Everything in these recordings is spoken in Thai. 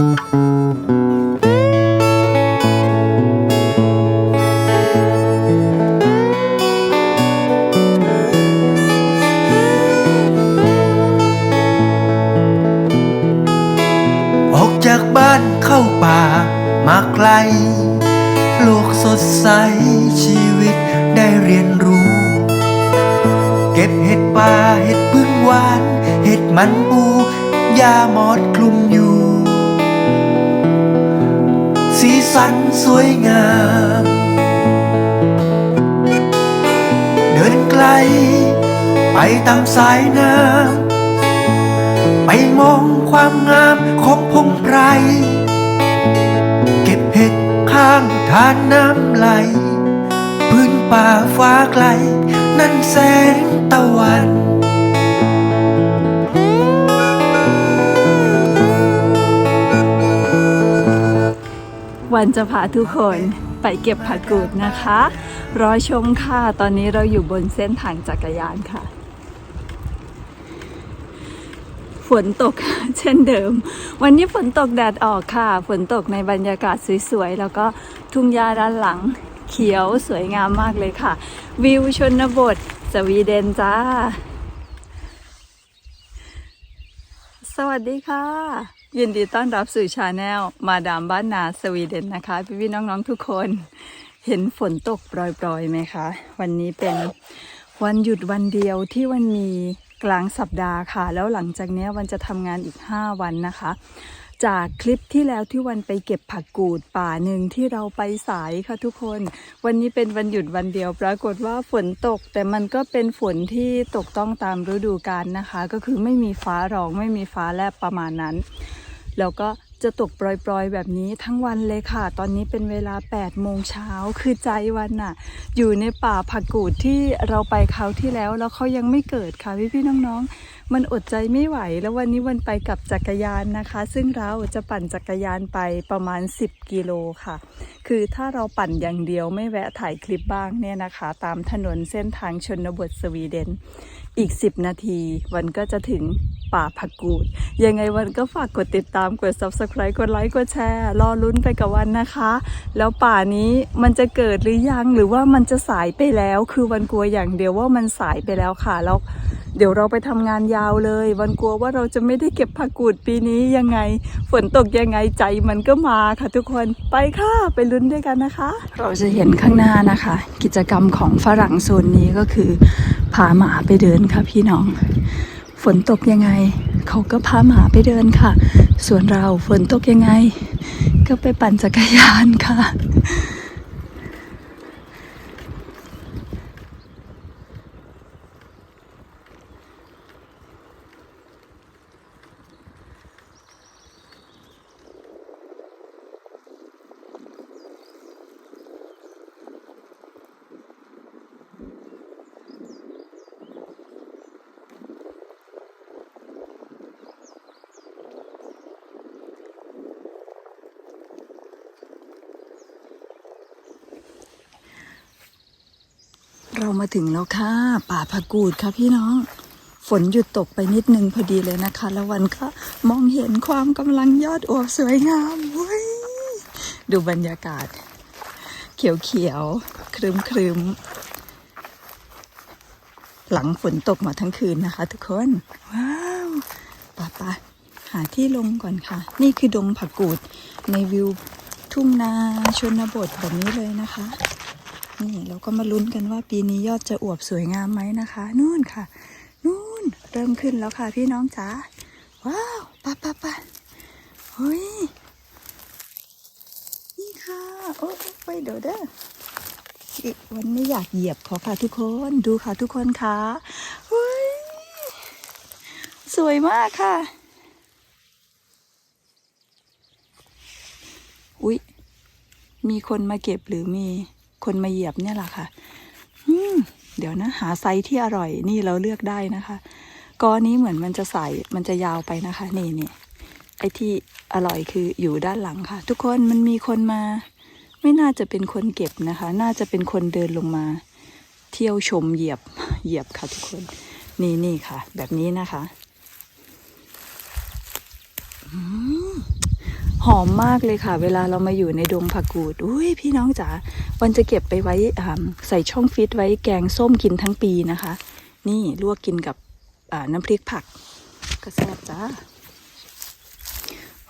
อ ทานน้ำไหล พื้นป่าฟ้าไกล นั่นแสงตะวันวันจะพาทุกคนไปเก็บผักกูดนะคะ รอชมค่ะ ตอนนี้เราอยู่บนเส้นทางจักรยานค่ะ ฝนตก เช่นเดิม วันนี้ฝนตกแดดออกค่ะ ฝนตกในบรรยากาศสวยๆ แล้วก็ทุ่งหญ้าด้านหลัง เขียวสวยงามมากเลยค่ะ วิวชนบท สวีเดนจ้า สวัสดีค่ะ ยินดีต้อนรับสู่ชาแนลมาดามบ้านนาสวีเดนนะคะ พี่ๆน้องๆทุกคน เห็นฝนตกโปรยๆไหมคะ วันนี้เป็นวันหยุดวันเดียวที่วันมี กลางสัปดาห์ค่ะ แล้วหลังจากนี้วันจะทำงานอีก 5 วันนะคะ จากคลิปที่แล้วที่วันไปเก็บผักกูดป่าหนึ่งที่เราไปสายค่ะทุกคน วันนี้เป็นวันหยุดวันเดียว ปรากฏว่าฝนตก แต่มันก็เป็นฝนที่ตกต้องตามฤดูกาลนะคะ ก็คือไม่มีฟ้าร้องไม่มีฟ้าแลบประมาณนั้น แล้วก็ จะตกปล่อยๆ แบบนี้ทั้งวันเลยค่ะ ตอนนี้เป็นเวลา 8 โมงเช้าคือใจวันน่ะ อยู่ในป่าผักกูดที่เราไปคราวที่แล้ว แล้วเขายังไม่เกิดค่ะพี่ๆน้องๆ มันอดใจไม่ไหว แล้ววันนี้วันไปกับจักรยานนะคะ ซึ่งเราจะปั่นจักรยานไปประมาณ 10 กิโลค่ะ คือถ้าเราปั่นอย่างเดียวไม่แวะถ่ายคลิปบ้างเนี่ยนะคะ ตามถนนเส้นทางชนบทสวีเดน อีก 10 นาที วันก็จะถึงป่าผักกูด ยังไงวันก็ฝากกดติดตามกด subscribe กดไลค์กดแชร์รอลุ้นไปกับวันนะคะ แล้วป่านี้มันจะเกิดหรือยังหรือว่ามันจะสายไปแล้ว คือวันกลัวอย่างเดียวว่ามันสายไปแล้วค่ะแล้วเดี๋ยวเราไปทำงานยาวเลย วันกลัวว่าเราจะไม่ได้เก็บผักกูดปีนี้ยังไง ฝนตกยังไงใจมันก็มาค่ะทุกคนไปค่ะไปลุ้นด้วยกันนะคะ เราจะเห็นข้างหน้านะคะ กิจกรรมของฝรั่งโซนนี้ก็คือพาหมาไปเดินค่ะพี่น้อง ฝนตกยังไง เขาก็พาหมาไปเดินค่ะ ส่วนเราฝนตกยังไง ก็ไปปั่นจักรยานค่ะ เรามาถึงแล้วค่ะ ป่าผักกูดค่ะพี่น้อง ฝนหยุดตกไปนิดนึงพอดีเลยนะคะ แล้ววันก็มองเห็นความกำลังยอดอวบสวยงามเว้ยดูบรรยากาศ เขียวเขียวๆครึมครึมหลังฝนตกมาทั้งคืนนะคะ ทุกคน ว้าวป่าป่าหาที่ลงก่อนค่ะ นี่คือดงผักกูดในวิวทุ่งนาชนบทแบบนี้เลยนะคะ นี่เราก็มาลุ้นกันว่าปีนี้ยอดจะอวบสวยงามไหมนะคะ นู่นค่ะ นู่นเริ่มขึ้นแล้วค่ะพี่น้องจ๋าว้าวปะปะปะเฮ้ยนี่ค่ะ โอ้ไปเดี๋ยวเด้อวันไม่อยากเหยียบขอค่ะทุกคนดูค่ะทุกคนค่ะเฮ้ยสวยมากค่ะ อุ๊ยมีคนมาเก็บหรือมี คนมาเหยียบเนี่ยแหละค่ะอืมเดี๋ยวนะ หาไซส์ที่อร่อยนี่เราเลือกได้นะคะกอนี้เหมือนมันจะใส่มันจะยาวไปนะคะ นี่นี่ไอ้ที่อร่อยคืออยู่ด้านหลังค่ะ ทุกคนมันมีคนมา ไม่น่าจะเป็นคนเก็บนะคะ น่าจะเป็นคนเดินลงมา เที่ยวชมเหยียบเหยียบค่ะทุกคน นี่นี่ค่ะ แบบนี้นะคะ อืม หอมมากเลยค่ะ เวลาเรามาอยู่ในดงผักกูดอุ้ยพี่น้องจ๋าวันจะเก็บไปไว้ใส่ช่องฟิตไว้แกงส้มกินทั้งปีนะคะ นี่ลวกกินกับน้ำพริกผักก็แซ่บจ้า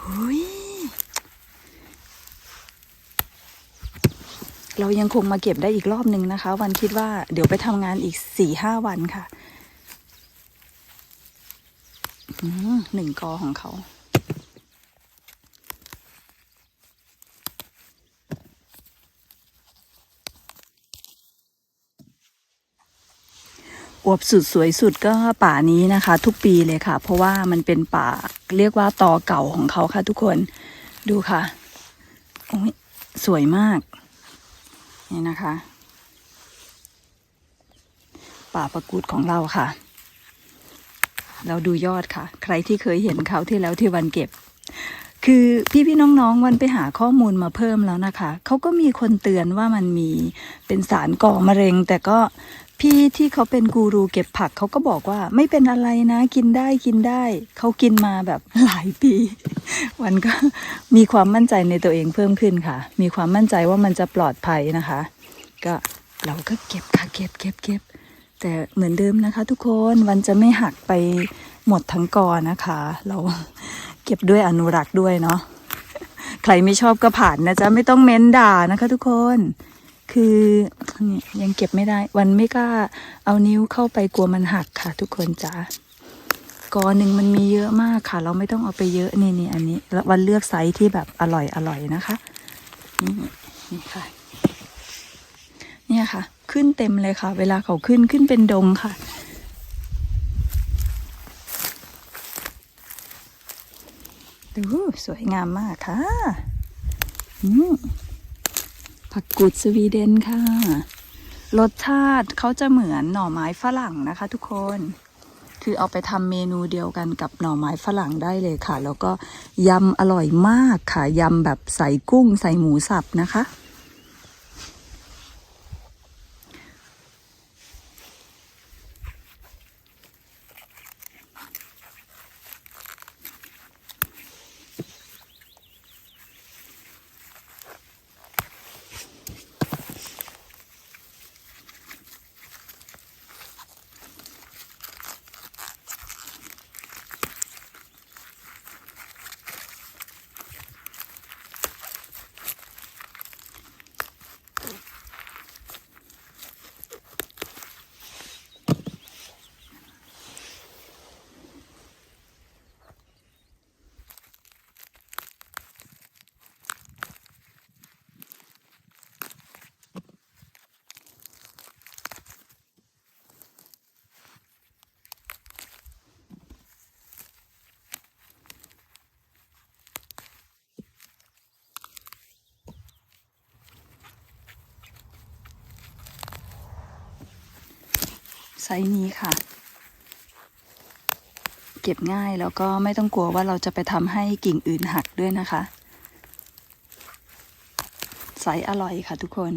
หุยเรายังคงมาเก็บได้อีกรอบหนึ่งนะคะ วันคิดว่าเดี๋ยวไปทำงานอีกสี่ห้าวันค่ะหนึ่งกอของเขา อวบสุดสวยสุดก็ป่านี้นะคะ ทุกปีเลยค่ะ เพราะว่ามันเป็นป่าเรียกว่าตอเก่าของเขาค่ะ ทุกคนดูค่ะโอ้ยสวยมาก นี่นะคะ ป่าประกูดของเราค่ะ เราดูยอดค่ะ ใครที่เคยเห็นเขาที่แล้วที่วันเก็บ คือพี่พี่น้องๆวันไปหาข้อมูลมาเพิ่มแล้วนะคะ เขาก็มีคนเตือนว่ามันมีเป็นสารก่อมะเร็ง แต่ก็ พี่ที่เขาเป็นกูรูเก็บผักเขาก็บอกว่า ไม่เป็นอะไรนะ กินได้กินได้ เขากินมาแบบหลายปี วันก็มีความมั่นใจในตัวเองเพิ่มขึ้นค่ะ มีความมั่นใจว่ามันจะปลอดภัยนะคะ ก็เราก็เก็บค่ะเก็บเก็บเก็บแต่เหมือนเดิมนะคะ ทุกคนวันจะไม่หักไปหมดทั้งกอนะคะ เราเก็บด้วยอนุรักษ์ด้วยเนาะใครไม่ชอบก็ผ่านนะจ๊ะไม่ต้องเม้นด่านะคะ ทุกคน คือเนี่ยยังเก็บไม่ได้ วันไม่กล้าเอานิ้วเข้าไปกลัวมันหักค่ะ ทุกคนจ้ากอหนึ่งมันมีเยอะมากค่ะ เราไม่ต้องเอาไปเยอะนี่นี่อันนี้ววันเลือกไซส์ที่แบบอร่อยอร่อยนะคะนี่นี่ค่ะ เนี่ยค่ะ ขึ้นเต็มเลยค่ะ เวลาเขาขึ้นขึ้นเป็นดงค่ะดูสวยงามมากค่ะ อืม ผักกูดสวีเดนค่ะ รสชาติเขาจะเหมือนหน่อไม้ฝรั่งนะคะทุกคน คือเอาไปทำเมนูเดียวกันกับหน่อไม้ฝรั่งได้เลยค่ะ แล้วก็ยำอร่อยมากค่ะยำแบบใส่กุ้งใส่หมูสับนะคะ ไซส์นี้ค่ะ เก็บง่ายแล้วก็ไม่ต้องกลัวว่าเราจะไปทำให้กิ่งอื่นหักด้วยนะคะ ไซส์อร่อยค่ะทุกคน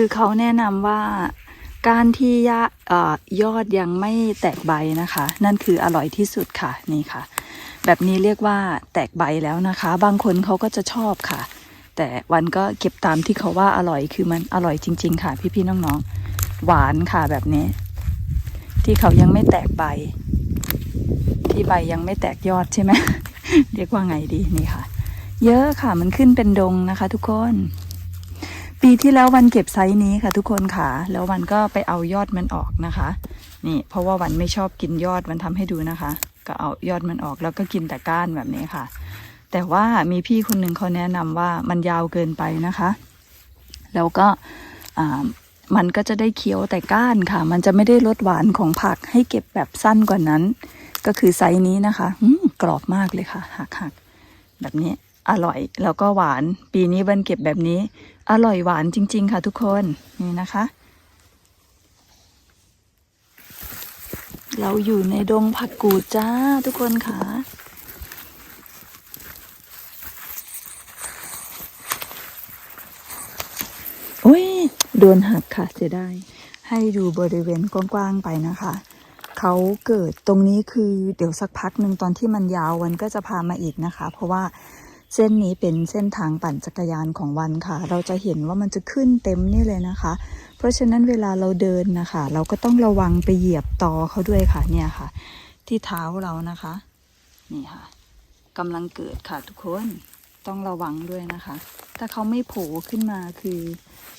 คือเขาแนะนำว่าการที่ยอยอดยังไม่แตกใบนะคะ นั่นคืออร่อยที่สุดค่ะนี่ค่ะ แบบนี้เรียกว่าแตกใบแล้วนะคะ บางคนเขาก็จะชอบค่ะ แต่วันก็เก็บตามที่เขาว่าอร่อยคือมันอร่อยจริง ๆ ค่ะ พี่ๆน้องๆ หวานค่ะแบบนี้ ที่เขายังไม่แตกใบ ที่ใบยังไม่แตกยอดใช่ไหมเรียกว่าไงดีนี่ค่ะ เยอะค่ะมันขึ้นเป็นดงนะคะ ทุกคน ปีที่แล้ววันเก็บไซส์นี้ค่ะทุกคนค่ะ แล้ววันก็ไปเอายอดมันออกนะคะ นี่เพราะว่าวันไม่ชอบกินยอดวันทำให้ดูนะคะ ก็เอายอดมันออกแล้วก็กินแต่ก้านแบบนี้ค่ะ แต่ว่ามีพี่คนหนึ่งเขาแนะนำว่ามันยาวเกินไปนะคะ แล้วก็อ่ามันก็จะได้เคี้ยวแต่ก้านค่ะ มันจะไม่ได้รสหวานของผักให้เก็บแบบสั้นกว่านั้น ก็คือไซส์นี้นะคะอืมกรอบมากเลยค่ะหักหักๆแบบนี้อร่อยแล้วก็หวาน ปีนี้วันเก็บแบบนี้ อร่อยหวานจริง ๆ ค่ะทุกคนนี่นะคะ เราอยู่ในดงผักกูดจ้าทุกคนค่ะโอ้ยโดนหักค่ะเสียดายให้ดูบริเวณกว้างๆไปนะคะ เขาเกิดตรงนี้คือเดี๋ยวสักพักหนึ่งตอนที่มันยาววันก็จะพามาอีกนะคะ เพราะว่า เส้นนี้เป็นเส้นทางปั่นจักรยานของวันค่ะ เราจะเห็นว่ามันจะขึ้นเต็มนี่เลยนะคะ เพราะฉะนั้นเวลาเราเดินนะคะ เราก็ต้องระวังไปเหยียบตอเขาด้วยค่ะเนี่ยค่ะ ที่เท้าเรานะคะ นี่ค่ะกำลังเกิดค่ะทุกคนต้องระวังด้วยนะคะ ถ้าเขาไม่โผล่ขึ้นมาคือ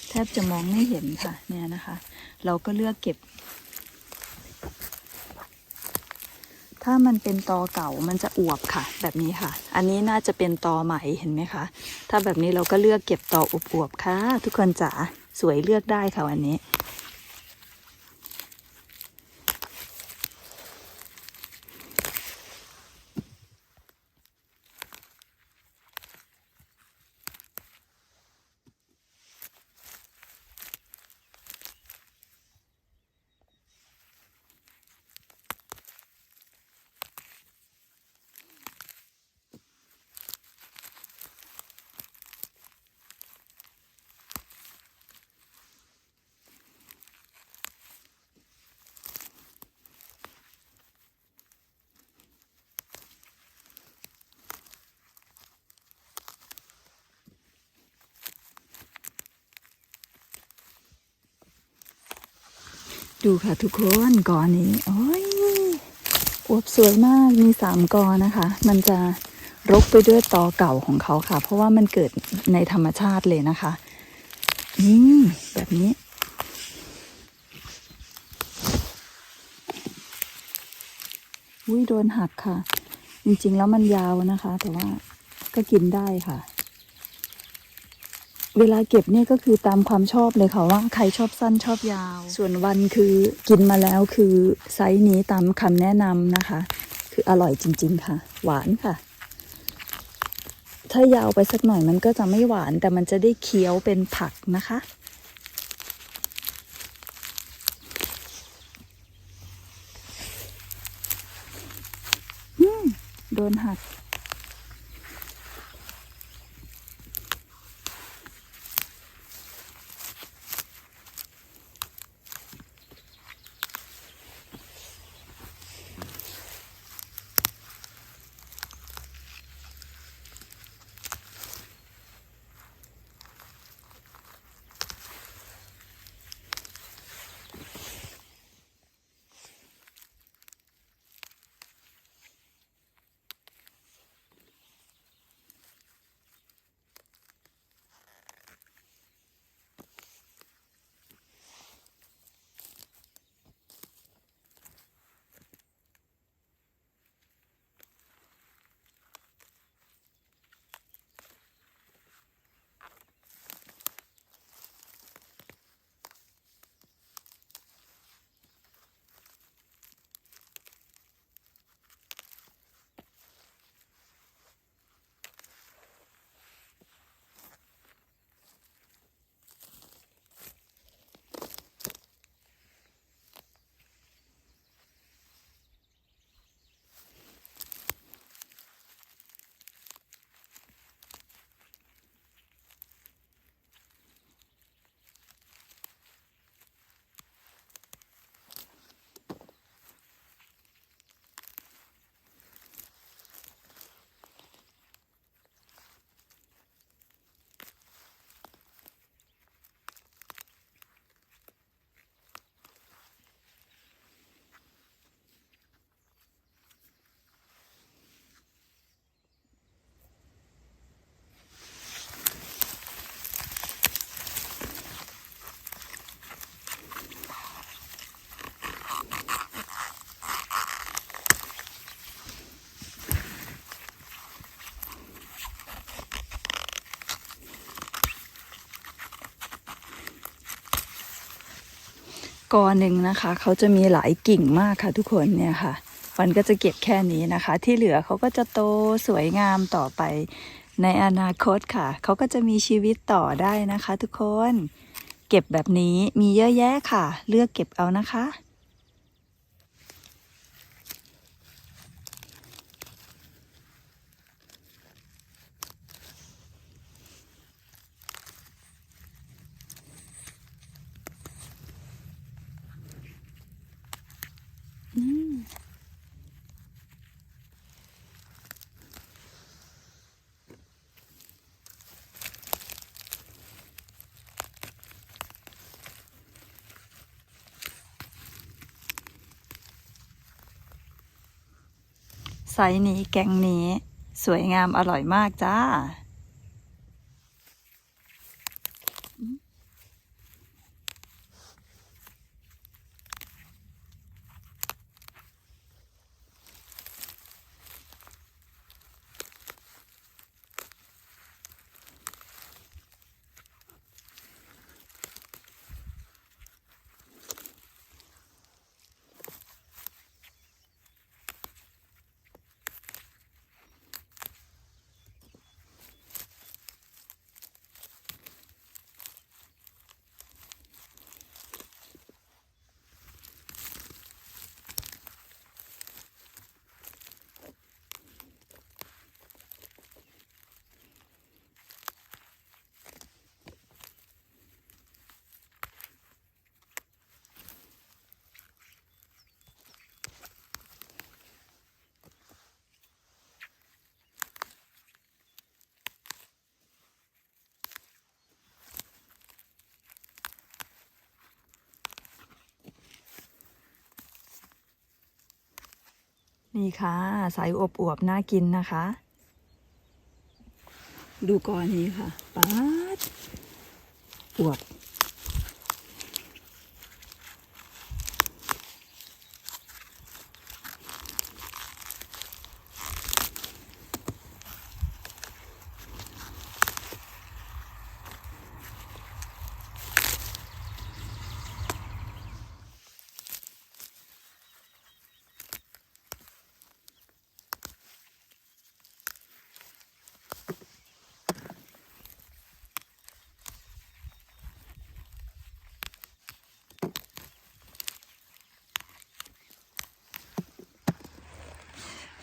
แทบจะมองไม่เห็นค่ะเนี่ยนะคะ เราก็เลือกเก็บ ถ้ามันเป็นตอเก่ามันจะอวบค่ะ แบบนี้ค่ะ อันนี้น่าจะเป็นตอใหม่เห็นไหมคะ ถ้าแบบนี้เราก็เลือกเก็บตออวบๆค่ะ ทุกคนจ๋าสวยเลือกได้ค่ะวันนี้ ดูค่ะทุกคนกอนี้ โอ้ยอวบสวยมากมีสามกอนะคะ มันจะรกไปด้วยตอเก่าของเขาค่ะ เพราะว่ามันเกิดในธรรมชาติเลยนะคะ อืม แบบนี้ อุ้ยโดนหักค่ะ จริงๆแล้วมันยาวนะคะ แต่ว่าก็กินได้ค่ะ เวลาเก็บเนี่ยก็คือตามความชอบเลยค่ะว่าใครชอบสั้นชอบยาว ส่วนวันคือกินมาแล้วคือไซส์นี้ตามคำแนะนำนะคะ คืออร่อยจริง ๆ ค่ะ หวานค่ะ ถ้ายาวไปสักหน่อยมันก็จะไม่หวานแต่มันจะได้เคี้ยวเป็นผักนะคะ โดนหัก กอหนึ่งนะคะ เขาจะมีหลายกิ่งมากค่ะทุกคนเนี่ยค่ะวันก็จะเก็บแค่นี้นะคะ ที่เหลือเขาก็จะโตสวยงามต่อไปในอนาคตค่ะ เขาก็จะมีชีวิตต่อได้นะคะ ทุกคน เก็บแบบนี้มีเยอะแยะค่ะ เลือกเก็บเอานะคะ ไซส์นี้แกงนี้ สวยงามอร่อยมากจ้า นี่ค่ะใสอบอวบน่ากินนะคะ ดูกอนี้ค่ะป๊าดอวบ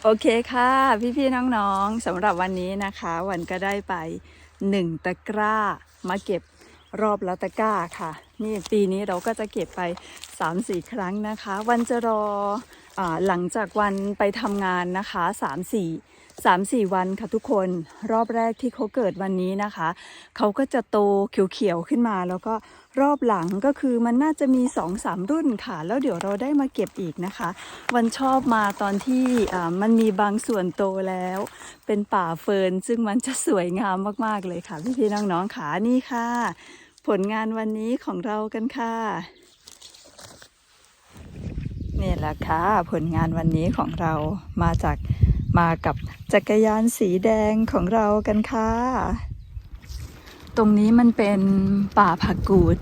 โอเคค่ะ พี่ๆน้องๆสำหรับวันนี้นะคะ วันก็ได้ไปหนึ่งตะกร้ามาเก็บรอบละตะกร้าค่ะ นี่ปีนี้เราก็จะเก็บไป 3-4 ครั้งนะคะ วันจะรอ หลังจากวันไปทำงานนะคะ3-4 3-4 วันค่ะทุกคนรอบแรกที่เขาเกิดวันนี้นะคะ เขาก็จะโตเขียวๆขึ้นมา แล้วก็รอบหลังก็คือมันน่าจะมี 2-3 รุ่นค่ะ แล้วเดี๋ยวเราได้มาเก็บอีกนะคะ วันชอบมาตอนที่มันมีบางส่วนโตแล้ว เป็นป่าเฟิร์นซึ่งมันจะสวยงามมากๆเลยค่ะพี่ๆน้องๆขานี่ค่ะ ผลงานวันนี้ของเรากันค่ะ นี่แหละค่ะผลงานวันนี้ของเรามาจากมากับจักรยานสีแดงของเรากันค่ะ ตรงนี้มันเป็นป่าผักกูด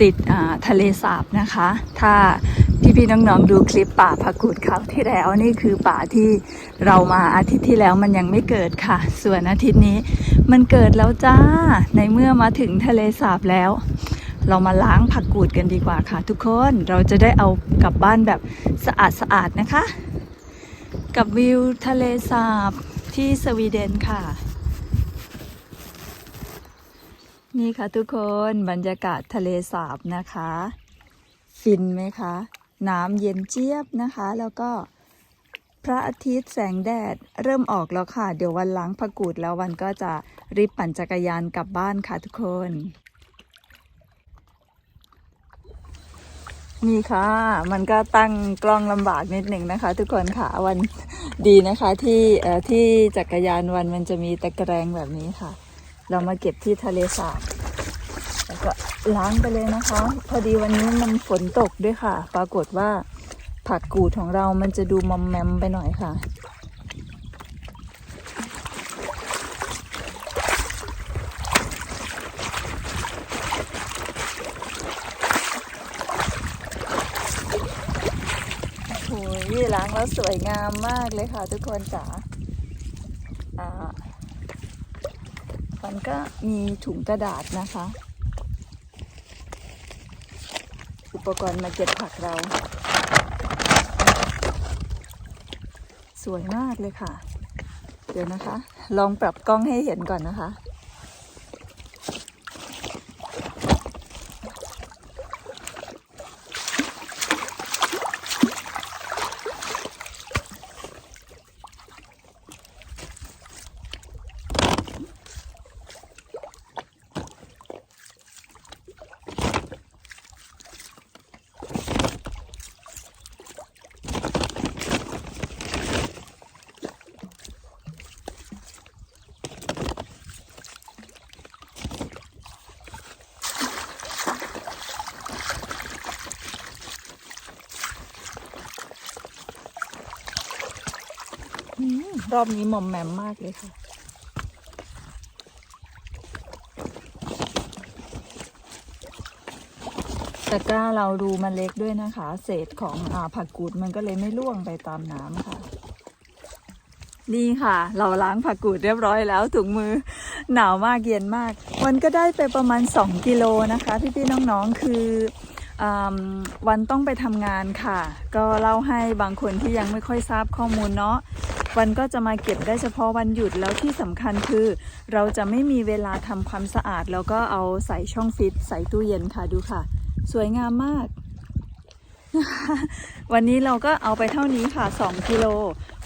ติดอ่าทะเลสาบนะคะ ถ้าพี่พี่ๆน้องๆดูคลิปป่าผักกูดคราวที่แล้วนี่คือป่าที่เรามาอาทิตย์ที่แล้วมันยังไม่เกิดค่ะ ส่วนอาทิตย์นี้มันเกิดแล้วจ้าในเมื่อมาถึงทะเลสาบแล้ว เรามาล้างผักกูดกันดีกว่าค่ะ ทุกคนเราจะได้เอากลับบ้านแบบสะอาดสะอาดๆนะคะ กับวิวทะเลสาบที่สวีเดนค่ะ นี่ค่ะทุกคนบรรยากาศทะเลสาบนะคะ ฟินไหมคะ น้ำเย็นเจี๊ยบนะคะ แล้วก็พระอาทิตย์แสงแดดเริ่มออกแล้วค่ะ เดี๋ยววันล้างผักกูดแล้ววันก็จะรีบปั่นจักรยานกลับบ้านค่ะทุกคน นี่ค่ะ มันก็ตั้งกล้องลำบากนิดหนึ่งนะคะ ทุกคนค่ะวันดีนะคะ ที่ที่จักรยานวันมันจะมีตะแกรงแบบนี้ค่ะ เรามาเก็บที่ทะเลสาบแล้วก็ล้างไปเลยนะคะ พอดีวันนี้มันฝนตกด้วยค่ะ ปรากฏว่าผักกูดของเรามันจะดูมอมแมมไปหน่อยค่ะ ล้างแล้วสวยงามมากเลยค่ะทุกคนจ๋าอ่ามันก็มีถุงกระดาษนะคะ อุปกรณ์มาเก็บผักเรา สวยมากเลยค่ะ เดี๋ยวนะคะ ลองปรับกล้องให้เห็นก่อนนะคะ อืม รอบนี้หม่อมแหมมมากเลยค่ะ ตะกร้าเราดูมันเล็กด้วยนะคะ เศษของอาผักกูดมันก็เลยไม่ล่วงไปตามน้ำค่ะ นี่ค่ะ เราล้างผักกูดเรียบร้อยแล้วถุงมือหนาวมากเย็นมากมันก็ได้ไปประมาณ 2 กิโลนะคะ พี่ๆน้องๆคือวันต้องไปทำงานค่ะ ก็เล่าให้บางคนที่ยังไม่ค่อยทราบข้อมูลเนาะ วันก็จะมาเก็บได้เฉพาะวันหยุดแล้วที่สำคัญคือ เราจะไม่มีเวลาทำความสะอาด แล้วก็เอาใส่ช่องฟิตใส่ตู้เย็นค่ะดูค่ะ สวยงามมาก วันนี้เราก็เอาไปเท่านี้ค่ะ 2 กิโล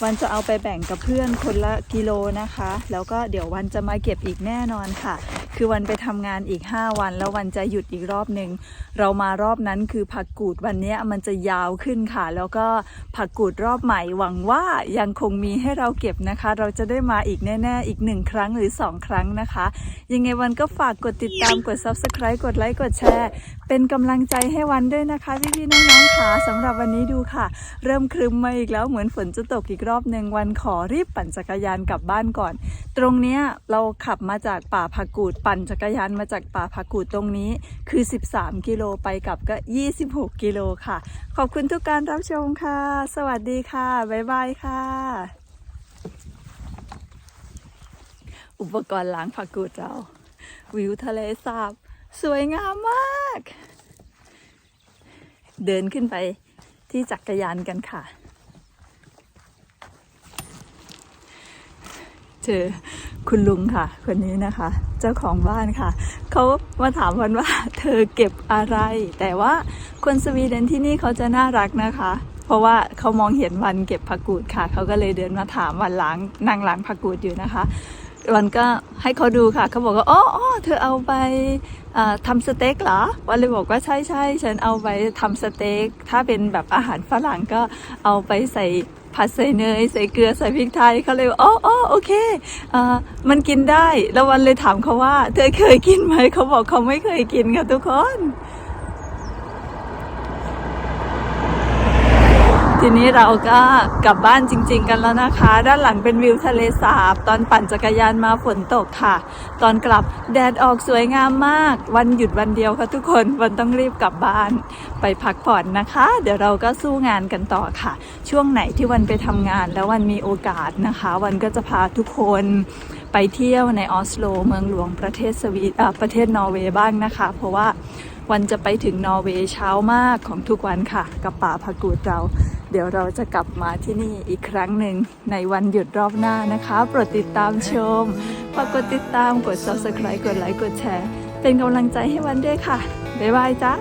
วันจะเอาไปแบ่งกับเพื่อนคนละกิโลนะคะ แล้วก็เดี๋ยววันจะมาเก็บอีกแน่นอนค่ะ คือวันไปทำงานอีก 5 วัน แล้ววันจะหยุดอีกรอบหนึ่งเรามารอบนั้นคือผักกูดวันนี้มันจะยาวขึ้นค่ะ แล้วก็ผักกูดรอบใหม่หวังว่ายังคงมีให้เราเก็บนะคะ เราจะได้มาอีกแน่ๆ อีกหนึ่งครั้งหรือ 2 ครั้งนะคะ ยังไงวันก็ฝากกดติดตามกด subscribe กดไลค์กดแชร์เป็นกำลังใจให้วันด้วยนะคะพี่ๆน้องๆค่ะสำหรับวันนี้ดูค่ะ เริ่มครึ้มมาอีกแล้วเหมือนฝนจะตกอีกรอบหนึ่งวันขอรีบปั่นจักรยานกลับบ้านก่อน ตรงเนี้ยเราขับมาจากป่าผักกูดปั่นจักรยานมาจากป่าผักกูดตรงนี้คือ 13 กิโลไปกลับก็ 26 กิโลค่ะ ขอบคุณทุกการรับชมค่ะ สวัสดีค่ะ บ๊ายบายค่ะ อุปกรณ์ล้างผักกูดเรา วิวทะเลสาบ สวยงามมาก เดินขึ้นไปที่จักรยานกันค่ะ เจอคุณลุงค่ะ คนนี้นะคะ เจ้าของบ้านค่ะ เขามาถามวันว่าเธอเก็บอะไร แต่ว่าคนสวีเดนที่นี่เขาจะน่ารักนะคะ เพราะว่าเขามองเห็นวันเก็บผักกูดค่ะ เขาก็เลยเดินมาถามวันล้างนางล้างผักกูดอยู่นะคะวันก็ให้เขาดูค่ะ เขาบอกว่าอ๋ออเธอเอาไปอ่าทำสเต็กเหรอ วันเลยบอกว่าใช่ใช่ฉันเอาไปทำสเต็ก ถ้าเป็นแบบอาหารฝรั่งก็เอาไปใส่ ผัดใส่เนย ใส่เกลือใส่พริกไทยเขาเลยว่าอ๋ออ๋อโอเคอ่ามันกินได้ แล้ววันเลยถามเขาว่า เธอเคยกินไหมเขาบอกเขาไม่เคยกินค่ะทุกคน ทีนี้เราก็กลับบ้านจริง ๆ กันแล้วนะคะ ด้านหลังเป็นวิวทะเลสาบ ตอนปั่นจักรยานมาฝนตกค่ะ ตอนกลับแดดออกสวยงามมาก วันหยุดวันเดียวค่ะทุกคนวันต้องรีบกลับบ้าน ไปพักผ่อนนะคะ เดี๋ยวเราก็สู้งานกันต่อค่ะ ช่วงไหนที่วันไปทำงานแล้ววันมีโอกาสนะคะ วันก็จะพาทุกคนไปเที่ยวในออสโล เมืองหลวงประเทศสวีเอ่อประเทศนอร์เวย์บ้างนะคะ เพราะว่าวันจะไปถึงนอร์เวย์เช้ามากของทุกวันค่ะ กับป่าพากูดเรา เดี๋ยวเราจะกลับมาที่นี่อีกครั้งหนึ่งในวันหยุดรอบหน้านะคะ โปรดติดตามชมฝากกดติดตามกด subscribe กดไลค์กดแชร์ เป็นกำลังใจให้วันด้วยค่ะ บ๊ายบายจ้า